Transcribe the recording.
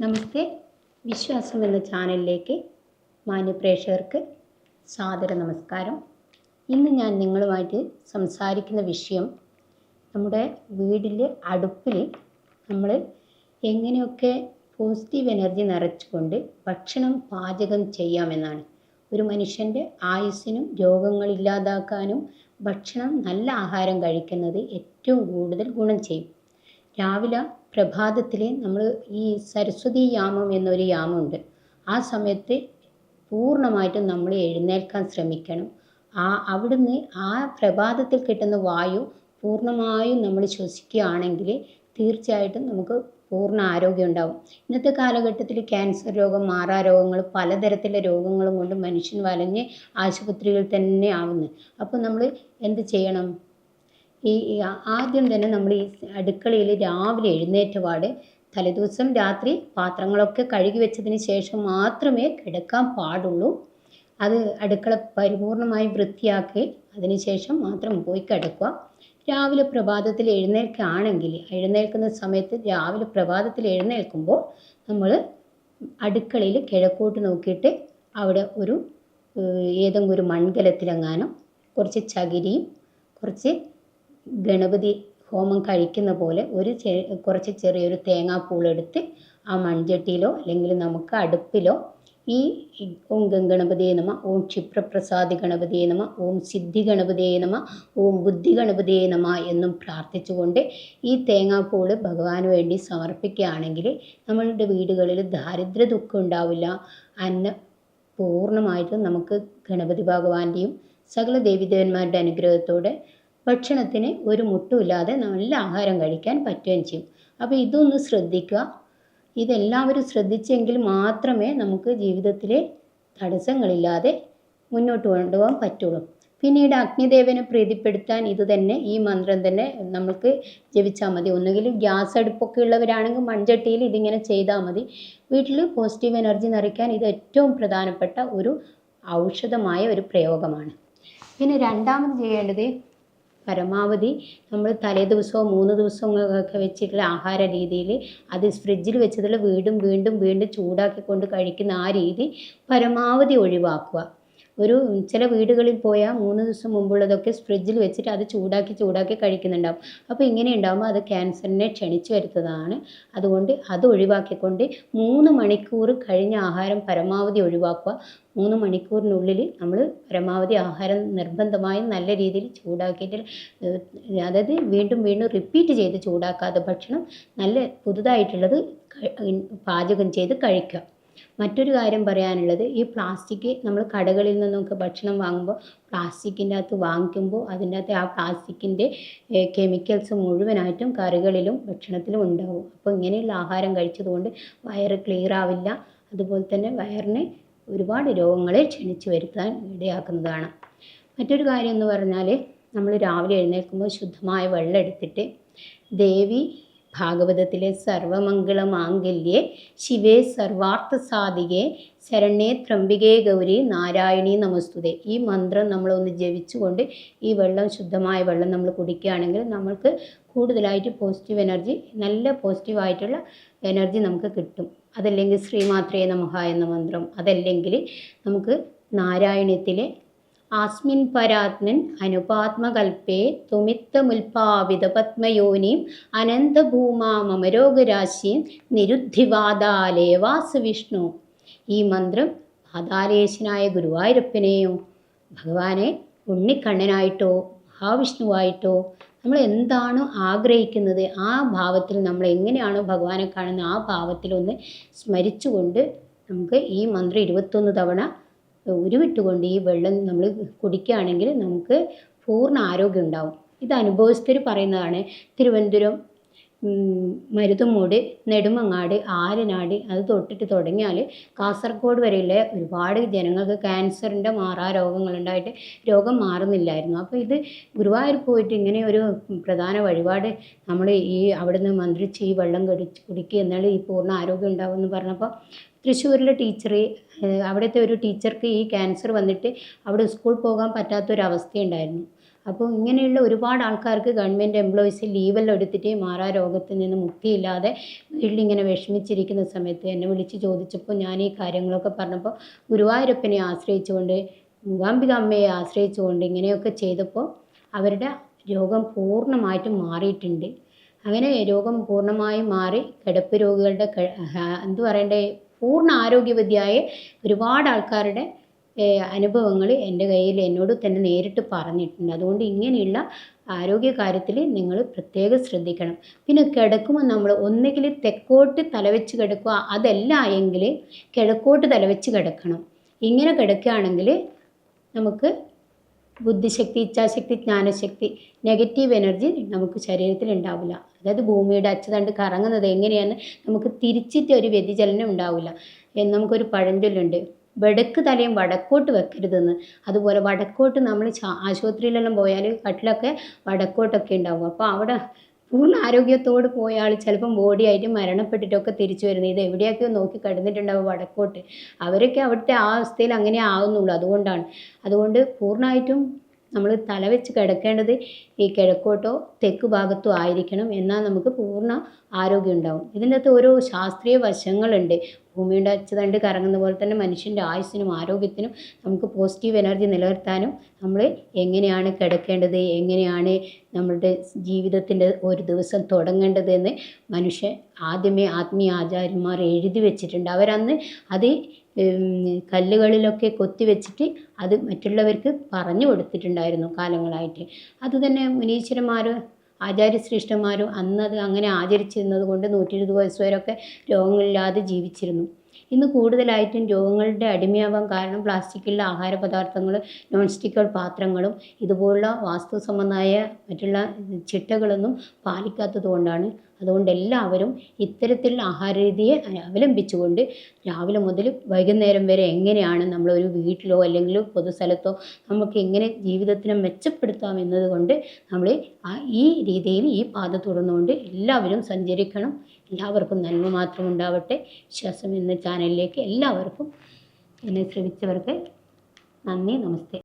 നമസ്തേ. വിശ്വാസം എന്ന ചാനലിലേക്ക് മാന്യപ്രേക്ഷകർക്ക് സാദര നമസ്കാരം. ഇന്ന് ഞാൻ നിങ്ങളുമായിട്ട് സംസാരിക്കുന്ന വിഷയം നമ്മുടെ വീടിന്റെ അടുപ്പിൽ നമ്മൾ എങ്ങനെയൊക്കെ പോസിറ്റീവ് എനർജി നിറച്ചുകൊണ്ട് ഭക്ഷണം പാചകം ചെയ്യാമെന്നാണ്. ഒരു മനുഷ്യന്റെ ആയുസ്സിനും രോഗങ്ങളില്ലാതാക്കാനും ഭക്ഷണം നല്ല ആഹാരം കഴിക്കുന്നത് ഏറ്റവും കൂടുതൽ ഗുണം ചെയ്യും. രാവിലെ പ്രഭാതത്തിൽ നമ്മൾ ഈ സരസ്വതി യാമം എന്നൊരു യാമമുണ്ട്. ആ സമയത്ത് പൂർണമായിട്ടും നമ്മൾ എഴുന്നേൽക്കാൻ ശ്രമിക്കണം. ആ അവിടുന്ന് ആ പ്രഭാതത്തിൽ കിട്ടുന്ന വായു പൂർണമായും നമ്മൾ ശ്വസിക്കുകയാണെങ്കിൽ തീർച്ചയായിട്ടും നമുക്ക് പൂർണ ആരോഗ്യം ഉണ്ടാവും. ഇന്നത്തെ കാലഘട്ടത്തിൽ ക്യാൻസർ രോഗം മാറാ രോഗങ്ങൾ പലതരത്തിലുള്ള രോഗങ്ങളും കൊണ്ട് മനുഷ്യൻ വലഞ്ഞ് ആശുപത്രികളിൽ തന്നെ ആവുന്നു. അപ്പോൾ നമ്മൾ എന്ത് ചെയ്യണം? ഈ ആദ്യം തന്നെ നമ്മൾ ഈ അടുക്കളയിൽ രാവിലെ എഴുന്നേറ്റ പാട് തലേദിവസം രാത്രി പാത്രങ്ങളൊക്കെ കഴുകി വെച്ചതിന് ശേഷം മാത്രമേ കിടക്കാൻ പാടുള്ളൂ. അത് അടുക്കള പരിപൂർണമായി വൃത്തിയാക്കി അതിനുശേഷം മാത്രം പോയി കിടക്കുക. രാവിലെ പ്രഭാതത്തിൽ എഴുന്നേൽക്കുകയാണെങ്കിൽ എഴുന്നേൽക്കുന്ന സമയത്ത് രാവിലെ പ്രഭാതത്തിൽ എഴുന്നേൽക്കുമ്പോൾ നമ്മൾ അടുക്കളയിൽ കിഴക്കോട്ട് നോക്കിയിട്ട് അവിടെ ഒരു ഏതെങ്കിലും ഒരു മൺകലത്തിലെങ്ങാനും കുറച്ച് ചകിരിയും കുറച്ച് ഗണപതി ഹോമം കഴിക്കുന്ന പോലെ ഒരു ചെ കുറച്ച് ചെറിയൊരു തേങ്ങാപ്പൂളെടുത്ത് ആ മൺചട്ടിയിലോ അല്ലെങ്കിൽ നമുക്ക് അടുപ്പിലോ ഈ ഓം ഗംഗണപതിയെ നമ ഓം ക്ഷിപ്രപ്രസാദി ഗണപതിയെ നമ ഓം സിദ്ധി ഗണപതിയെ നമ ഓം ബുദ്ധി ഗണപതിയെ നമ എന്നും പ്രാർത്ഥിച്ചുകൊണ്ട് ഈ തേങ്ങാപ്പൂൾ ഭഗവാന് വേണ്ടി സമർപ്പിക്കുകയാണെങ്കിൽ നമ്മളുടെ വീടുകളിൽ ദാരിദ്ര്യ ദുഃഖം ഉണ്ടാവില്ല. അന്ന പൂർണമായിട്ടും നമുക്ക് ഗണപതി ഭഗവാന്റെയും സകല ദേവിദേവന്മാരുടെ അനുഗ്രഹത്തോടെ ഭക്ഷണത്തിന് ഒരു മുട്ടുമില്ലാതെ നല്ല ആഹാരം കഴിക്കാൻ പറ്റുകയും ചെയ്യും. അപ്പോൾ ഇതൊന്ന് ശ്രദ്ധിക്കുക. ഇതെല്ലാവരും ശ്രദ്ധിച്ചെങ്കിൽ മാത്രമേ നമുക്ക് ജീവിതത്തിലെ തടസ്സങ്ങളില്ലാതെ മുന്നോട്ട് കൊണ്ടുപോകാൻ പറ്റുള്ളൂ. പിന്നീട് അഗ്നിദേവനെ പ്രീതിപ്പെടുത്താൻ ഇത് തന്നെ ഈ മന്ത്രം തന്നെ നമുക്ക് ജപിച്ചാൽ മതി. ഒന്നുകിൽ ഗ്യാസ് അടുപ്പൊക്കെ ഉള്ളവരാണെങ്കിൽ മൺചട്ടിയിൽ ഇതിങ്ങനെ ചെയ്താൽ മതി. വീട്ടിൽ പോസിറ്റീവ് എനർജി നിറയ്ക്കാൻ ഇത് ഏറ്റവും പ്രധാനപ്പെട്ട ഒരു ഔഷധമായ ഒരു പ്രയോഗമാണ്. പിന്നെ രണ്ടാമത് ചെയ്യേണ്ടത് പരമാവധി നമ്മൾ തലേ ദിവസമോ മൂന്ന് ദിവസമൊക്കെ വെച്ചിട്ടുള്ള ആഹാര രീതിയിൽ അത് ഫ്രിഡ്ജിൽ വെച്ചതിൽ വീണ്ടും വീണ്ടും വീണ്ടും ചൂടാക്കിക്കൊണ്ട് കഴിക്കുന്ന ആ രീതി പരമാവധി ഒഴിവാക്കുക. ഒരു ചില വീടുകളിൽ പോയാൽ മൂന്ന് ദിവസം മുമ്പുള്ളതൊക്കെ ഫ്രിഡ്ജിൽ വെച്ചിട്ട് അത് ചൂടാക്കി ചൂടാക്കി കഴിക്കുന്നുണ്ടാവും. അപ്പോൾ ഇങ്ങനെ ഉണ്ടാകുമ്പോൾ അത് ക്യാൻസറിനെ ക്ഷണിച്ചു വരുത്തതാണ് അതുകൊണ്ട് അത് ഒഴിവാക്കിക്കൊണ്ട് മൂന്ന് മണിക്കൂർ കഴിഞ്ഞ ആഹാരം പരമാവധി ഒഴിവാക്കുക. മൂന്ന് മണിക്കൂറിനുള്ളിൽ നമ്മൾ പരമാവധി ആഹാരം നിർബന്ധമായും നല്ല രീതിയിൽ ചൂടാക്കിയിട്ട് അതായത് വീണ്ടും വീണ്ടും റിപ്പീറ്റ് ചെയ്ത് ചൂടാക്കാതെ ഭക്ഷണം നല്ല പുതുതായിട്ടുള്ളത് പാചകം ചെയ്ത് കഴിക്കുക. മറ്റൊരു കാര്യം പറയാനുള്ളത് ഈ പ്ലാസ്റ്റിക് നമ്മൾ കടകളിൽ നിന്നൊക്കെ ഭക്ഷണം വാങ്ങുമ്പോൾ പ്ലാസ്റ്റിക്കിന്റെ അകത്ത് വാങ്ങിക്കുമ്പോൾ അതിന്റെ അകത്ത് ആ പ്ലാസ്റ്റിക്കിന്റെ കെമിക്കൽസ് മുഴുവനായിട്ടും കറികളിലും ഭക്ഷണത്തിലും ഉണ്ടാവും. അപ്പോൾ ഇങ്ങനെയുള്ള ആഹാരം കഴിച്ചതുകൊണ്ട് വയറ് ക്ലിയർ ആവില്ല. അതുപോലെ തന്നെ വയറിനെ ഒരുപാട് രോഗങ്ങളെ ക്ഷണിച്ചു വരുത്താൻ ഇടയാക്കുന്നതാണ്. മറ്റൊരു കാര്യം എന്ന് പറഞ്ഞാൽ നമ്മൾ രാവിലെ എഴുന്നേൽക്കുമ്പോൾ ശുദ്ധമായ വെള്ളം എടുത്തിട്ട് ദേവി ഭാഗവതത്തിലെ സർവമംഗളമാംഗല്യേ ശിവേ സർവാർത്ഥ സാധികെ ശരണ്യേ ത്രംബികേ ഗൗരി നാരായണി നമസ്തുതേ. ഈ മന്ത്രം നമ്മളൊന്ന് ജപിച്ചുകൊണ്ട് ഈ വെള്ളം ശുദ്ധമായ വെള്ളം നമ്മൾ കുടിക്കുകയാണെങ്കിൽ നമ്മൾക്ക് കൂടുതലായിട്ട് പോസിറ്റീവ് എനർജി നല്ല പോസിറ്റീവായിട്ടുള്ള എനർജി നമുക്ക് കിട്ടും. അതല്ലെങ്കിൽ ശ്രീമാത്രേ നമഹ എന്ന മന്ത്രം. അതല്ലെങ്കിൽ നമുക്ക് നാരായണത്തിലെ ആസ്മിൻ പരാത്മൻ അനുപാത്മകൽപ്പേ തുമിത്തമുൽപാവിത പത്മയോനിം അനന്തഭൂമാമരോഗരാശിയും നിരുദ്ധിവാദാലേ വാസവിഷ്ണു. ഈ മന്ത്രം പാതാലേശനായ ഗുരുവായൂരപ്പനെയോ ഭഗവാനെ ഉണ്ണിക്കണ്ണനായിട്ടോ മഹാവിഷ്ണുവായിട്ടോ നമ്മൾ എന്താണോ ആഗ്രഹിക്കുന്നത് ആ ഭാവത്തിൽ നമ്മൾ എങ്ങനെയാണോ ഭഗവാനെ കാണുന്നത് ആ ഭാവത്തിലൊന്ന് സ്മരിച്ചുകൊണ്ട് നമുക്ക് ഈ മന്ത്രം ഇരുപത്തൊന്ന് തവണ ഉരുവിട്ടുകൊണ്ട് ഈ വെള്ളം നമ്മൾ കുടിക്കുകയാണെങ്കിൽ നമുക്ക് പൂർണ ആരോഗ്യം ഉണ്ടാവും. ഇത് അനുഭവസ്ഥർ പറയുന്നതാണ് തിരുവനന്തപുരം മരുതമൂട് നെടുമങ്ങാട് ആലനാട് അത് തൊട്ടിട്ട് തുടങ്ങിയാൽ കാസർഗോഡ് വരെയുള്ള ഒരുപാട് ജനങ്ങൾക്ക് ക്യാൻസറിന്റെ മാറാ രോഗങ്ങളുണ്ടായിട്ട് രോഗം മാറുന്നില്ലായിരുന്നു. അപ്പോൾ ഇത് ഗുരുവായൂർ പോയിട്ട് ഇങ്ങനെ ഒരു പ്രധാന വഴിപാട് നമ്മൾ ഈ അവിടുന്ന് മന്ത്രിച്ച് ഈ വെള്ളം കടിച്ച് കുടിക്കുക എന്നാൽ ഈ പൂർണ ആരോഗ്യം ഉണ്ടാവുമെന്ന് പറഞ്ഞപ്പോൾ തൃശ്ശൂരിലെ ടീച്ചർ അവിടുത്തെ ഒരു ടീച്ചർക്ക് ഈ ക്യാൻസർ വന്നിട്ട് അവിടെ സ്കൂൾ പോകാൻ പറ്റാത്തൊരവസ്ഥയുണ്ടായിരുന്നു. അപ്പോൾ ഇങ്ങനെയുള്ള ഒരുപാട് ആൾക്കാർക്ക് ഗവൺമെന്റ് എംപ്ലോയീസ് ലീവെല്ലാം എടുത്തിട്ട് മാറാ രോഗത്തിൽ നിന്ന് മുക്തിയില്ലാതെ വീട്ടിലിങ്ങനെ വിഷമിച്ചിരിക്കുന്ന സമയത്ത് എന്നെ വിളിച്ച് ചോദിച്ചപ്പോൾ ഞാൻ ഈ കാര്യങ്ങളൊക്കെ പറഞ്ഞപ്പോൾ ഗുരുവായൂരപ്പനെ ആശ്രയിച്ചുകൊണ്ട് മൂകാംബിക അമ്മയെ ആശ്രയിച്ചുകൊണ്ട് ഇങ്ങനെയൊക്കെ ചെയ്തപ്പോൾ അവരുടെ രോഗം പൂർണമായിട്ടും മാറിയിട്ടുണ്ട്. അങ്ങനെ രോഗം പൂർണമായും മാറി കിടപ്പ് രോഗികളുടെ എന്തു പറയണ്ടേ? പൂർണ ആരോഗ്യവതിയായ ഒരുപാട് ആൾക്കാരുടെ അനുഭവങ്ങൾ എന്റെ കയ്യിൽ എന്നോട് തന്നെ നേരിട്ട് പറഞ്ഞിട്ടുണ്ട്. അതുകൊണ്ട് ഇങ്ങനെയുള്ള ആരോഗ്യ കാര്യത്തിൽ നിങ്ങൾ പ്രത്യേകം ശ്രദ്ധിക്കണം. പിന്നെ കിടക്കുമ്പോൾ നമ്മൾ ഒന്നുകിൽ തെക്കോട്ട് തലവെച്ച് കിടക്കുക അതല്ല എങ്കിൽ കിഴക്കോട്ട് തലവെച്ച് കിടക്കണം. ഇങ്ങനെ കിടക്കുകയാണെങ്കിൽ നമുക്ക് ബുദ്ധിശക്തി ഇച്ഛാശക്തി ജ്ഞാനശക്തി നെഗറ്റീവ് എനർജി നമുക്ക് ശരീരത്തിൽ ഉണ്ടാവില്ല. അതായത് ഭൂമിയുടെ അച്ചുതണ്ട് കറങ്ങുന്നത് എങ്ങനെയാണ്? നമുക്ക് തിരിച്ചിട്ട് ഒരു വ്യതിചലനം ഉണ്ടാവില്ല. എന്ന് നമുക്കൊരു പഴഞ്ചൊല്ലുണ്ട്. വെടക്ക് തലയും വടക്കോട്ട് വെക്കരുതെന്ന്. അതുപോലെ വടക്കോട്ട് നമ്മൾ ആശുപത്രിയിലെല്ലാം പോയാൽ കട്ടിലൊക്കെ വടക്കോട്ടൊക്കെ ഉണ്ടാവും. അപ്പോൾ അവിടെ പൂർണ ആരോഗ്യത്തോട് പോയ ആൾ ചിലപ്പം ബോഡിയായിട്ട് മരണപ്പെട്ടിട്ടൊക്കെ തിരിച്ചു വരുന്നത്. ഇത് എവിടെയൊക്കെയോ നോക്കി കിടന്നിട്ടുണ്ടാവും? വടക്കോട്ട്. അവരൊക്കെ അവിടുത്തെ ആ അവസ്ഥയിൽ അങ്ങനെ ആവുന്നുള്ളൂ അതുകൊണ്ടാണ്. അതുകൊണ്ട് പൂർണമായിട്ടും നമ്മൾ തല വെച്ച് കിടക്കേണ്ടത് ഈ കിഴക്കോട്ടോ തെക്ക് ഭാഗത്തോ ആയിരിക്കണം എന്നാൽ നമുക്ക് പൂർണ ആരോഗ്യം ഉണ്ടാവും. ഇതിന്റെ അകത്ത് ഓരോ ശാസ്ത്രീയ വശങ്ങളുണ്ട്. ഭൂമിയുടെ അച്ചുതണ്ട് കറങ്ങുന്ന പോലെ തന്നെ മനുഷ്യന്റെ ആയുസ്സിനും ആരോഗ്യത്തിനും നമുക്ക് പോസിറ്റീവ് എനർജി നിലനിർത്താനും നമ്മൾ എങ്ങനെയാണ് കിടക്കേണ്ടത് എങ്ങനെയാണ് നമ്മളുടെ ജീവിതത്തിന്റെ ഒരു ദിവസം തുടങ്ങേണ്ടത് എന്ന് മനുഷ്യൻ ആദ്യമേ ആത്മീയ ആചാര്യന്മാർ എഴുതി വെച്ചിട്ടുണ്ട്. അവരന്ന് അത് കല്ലുകളിലൊക്കെ കൊത്തി വെച്ചിട്ട് അത് മറ്റുള്ളവർക്ക് പറഞ്ഞു കൊടുത്തിട്ടുണ്ടായിരുന്നു കാലങ്ങളായിട്ട്. അതുതന്നെ മുനീശ്വരന്മാർ ആചാര്യശ്രേഷ്ഠന്മാരും അന്നത് അങ്ങനെ ആചരിച്ചിരുന്നത് കൊണ്ട് നൂറ്റി ഇരുപത് വയസ്സ് വരെയൊക്കെ രോഗങ്ങളില്ലാതെ ജീവിച്ചിരുന്നു. ഇന്ന് കൂടുതലായിട്ടും രോഗങ്ങളുടെ അടിമയാവാൻ കാരണം പ്ലാസ്റ്റിക്കിലുള്ള ആഹാര പദാർത്ഥങ്ങൾ നോൺ സ്റ്റിക്കുകൾ പാത്രങ്ങളും ഇതുപോലുള്ള വാസ്തു സംബന്ധമായ മറ്റുള്ള ചിട്ടകളൊന്നും പാലിക്കാത്തത് കൊണ്ടാണ് അതുകൊണ്ട് എല്ലാവരും ഇത്തരത്തിലുള്ള ആഹാര രീതിയെ അവലംബിച്ചുകൊണ്ട് രാവിലെ മുതൽ വൈകുന്നേരം വരെ എങ്ങനെയാണ് നമ്മളൊരു വീട്ടിലോ അല്ലെങ്കിൽ പൊതുസ്ഥലത്തോ നമുക്ക് എങ്ങനെ ജീവിതത്തിനെ മെച്ചപ്പെടുത്താം എന്നതുകൊണ്ട് നമ്മൾ ഈ രീതിയിൽ ഈ പാത തുറന്നുകൊണ്ട് എല്ലാവരും സഞ്ചരിക്കണം. എല്ലാവർക്കും നന്മ മാത്രം ഉണ്ടാവട്ടെ. വിശ്വാസം എന്ന ചാനലിലേക്ക് എല്ലാവർക്കും എന്നെ ശ്രമിച്ചവർക്ക് നന്ദി നമസ്തേ.